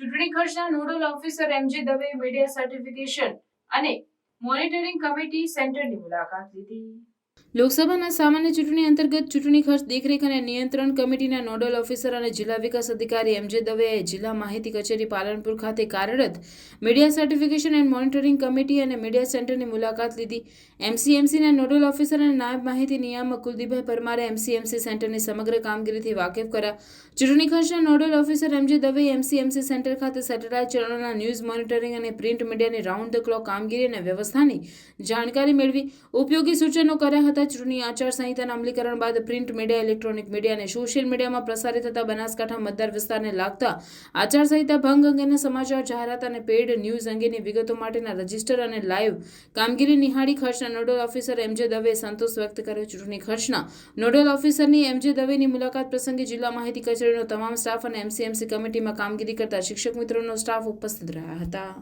ચૂંટણી ખર્ચના nodal officer MG Dave media certification અને મોનિટરિંગ કમિટી સેન્ટરની મુલાકાત લીધી. લોકસભાના સામાન્ય ચૂંટણી અંતર્ગત ચૂંટણી ખર્ચ દેખરેખ અને નિયંત્રણ કમિટીના નોડલ ઓફિસર અને જિલ્લા વિકાસ અધિકારી એમજે દવેએ જિલ્લા માહિતી કચેરી પાલનપુર ખાતે કાર્યરત media certification and monitoring committee અને મીડિયા સેન્ટરની મુલાકાત લીધી. એમસીએમસીના નોડલ ઓફિસર અને નાયબ માહિતી નિયામક કુલદીપભાઈ પરમારે એમસીએમસી સેન્ટરની સમગ્ર કામગીરીથી વાકેફ કર્યા. ચૂંટણી ખર્ચના nodal officer MJ Dave MCMC centre ખાતે સેટેલાઇટ ચેનલોના ન્યૂઝ મોનિટરિંગ અને પ્રિન્ટ મીડિયાની રાઉન્ડ ધ ક્લોક કામગીરી અને વ્યવસ્થાની જાણકારી મેળવી ઉપયોગી સૂચનો કર્યા હતા. ચૂંટણી આચારસંહિતાના અમલીકરણ બાદ પ્રિન્ટ મીડિયા, ઇલેક્ટ્રોનિક મીડિયા અને સોશિયલ મીડિયામાં પ્રસારિત થતા બનાસકાંઠા મતદાર વિસ્તારને લાગતા આચારસંહિતા ભંગ અંગેના સમાચાર, જાહેરાત અને પેઇડ ન્યૂઝ અંગેની વિગતો માટેના રજિસ્ટર અને લાઈવ કામગીરી નિહાળી ખર્ચના નોડલ ઓફિસર એમજે દવે સંતોષ વ્યક્ત કર્યો. ચૂંટણી ખર્ચના નોડલ ઓફિસરની એમજે દવેની મુલાકાત પ્રસંગે જિલ્લા માહિતી કચેરીનો તમામ સ્ટાફ અને એમસીએમસી કમિટીમાં કામગીરી કરતા શિક્ષક મિત્રોનો સ્ટાફ ઉપસ્થિત રહ્યા હતા.